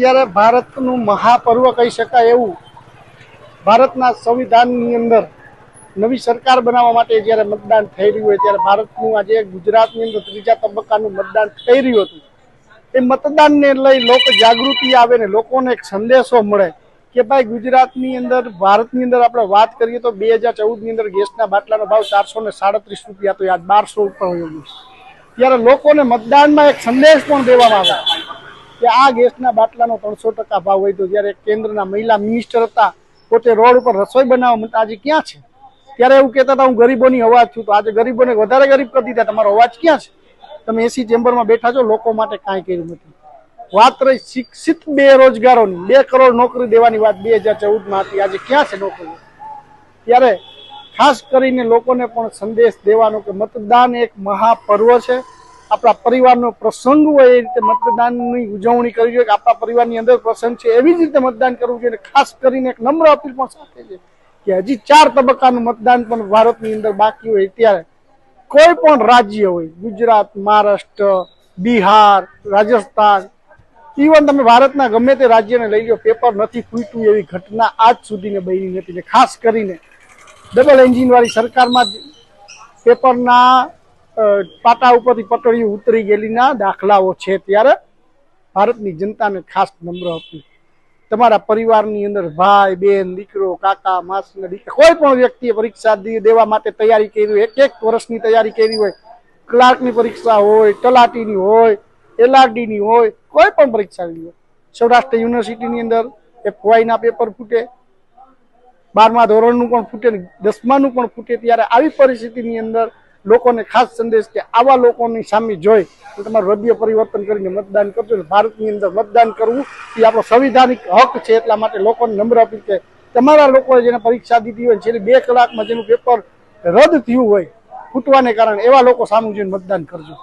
ત્યારે ભારતનું મહાપર્વ કહી શકાય એવું ભારતના સંવિધાનની અંદર નવી સરકાર બનાવવા માટે જ્યારે મતદાન થઈ રહ્યું હોય ત્યારે ભારતનું આજે ગુજરાતની અંદર ત્રીજા તબક્કાનું મતદાન થઈ રહ્યું હતું. એ મતદાનને લઈ લોક જાગૃતિ આવે ને લોકોને એક સંદેશો મળે કે ભાઈ ગુજરાતની અંદર, ભારતની અંદર આપણે વાત કરીએ તો બે હજાર ચૌદની અંદર ગેસના બાટલાનો ભાવ ચારસો ને સાડત્રીસ રૂપિયા હતો. આજ બારસો ઉપર હોય. ત્યારે લોકોને મતદાનમાં એક સંદેશ પણ દેવામાં આવે. કે આ ગેસના બાટલાનો ત્રણસો ટકા ભાવ વધ્યો જ્યારે કેન્દ્રના મહિલા મિનિસ્ટર હતા, પોતે રોડ ઉપર રસોઈ બનાવવા માટે આજે ક્યાં છે? ત્યારે એવું કહેતા હતા, હું ગરીબોની અવાજ છું. તો આજે ગરીબોને વધારે ગરીબ કરી દીધા. તમારો અવાજ ક્યાં છે? તમે એસી ચેમ્બરમાં બેઠા છો, લોકો માટે કાંઈ કર્યું નથી. વાત રહી શિક્ષિત બેરોજગારોની બે કરોડ નોકરી દેવાની વાત બે હજાર ચૌદમાં હતી. આજે ક્યાં છે નોકરીઓ ત્યારે ખાસ કરીને લોકોને પણ સંદેશ દેવાનો કે મતદાન એક મહાપર્વ છે. આપણા પરિવારનો પ્રસંગ હોય એ રીતે મતદાનની ઉજવણી કરવી જોઈએ કે આપણા પરિવારની અંદર પ્રસંગ છે એવી જ રીતે મતદાન કરવું જોઈએ ખાસ કરીને એક નમ્ર અપીલ પણ સાથે છે કે હજી ચાર તબક્કાનું મતદાન પણ ભારતની અંદર બાકી હોય ત્યારે કોઈ પણ રાજ્ય હોય, ગુજરાત, મહારાષ્ટ્ર, બિહાર, રાજસ્થાન ઇવન તમે ભારતના ગમે તે રાજ્યને લઈ લો પેપર નથી ફૂટ્યું એવી ઘટના આજ સુધીને બની નથી. ખાસ કરીને ડબલ એન્જિન વાળી સરકારમાં પેપરના પાટા ઉપરથી પટડીઓ ઉતરી ગયેલીના દાખલાઓ છે ત્યારે ભારતની જનતાને ખાસ નમ્ર હતી તમારા પરિવારની અંદર ભાઈ, બેન, દીકરો, કાકા, માસી દીકરા, કોઈ પણ વ્યક્તિએ પરીક્ષા દેવા માટે તૈયારી કરી હોય એક એક વર્ષની તૈયારી કરી હોય, ક્લાર્કની પરીક્ષા હોય, તલાટીની હોય, એલઆરડીની હોય, કોઈ પણ પરીક્ષા હોય. સૌરાષ્ટ્ર યુનિવર્સિટીની અંદર એફવાયના પેપર ફૂટે, બારમા ધોરણનું પણ ફૂટે દસમાનું પણ ફૂટે ત્યારે આવી પરિસ્થિતિની અંદર લોકોને ખાસ સંદેશ કે આવા લોકોની સામે જોઈ તો તમારું હૃદય પરિવર્તન કરીને મતદાન કરજો ભારતની અંદર મતદાન કરવું એ આપણો સંવિધાનિક હક છે એટલા માટે લોકોને નમ્ર અપીલ કે તમારા લોકોએ જેને પરીક્ષા દીધી હોય છેલ્લી બે કલાકમાં જેનું પેપર રદ થયું હોય ફૂટવાને કારણે એવા લોકો સામે જોઈને મતદાન કરજો.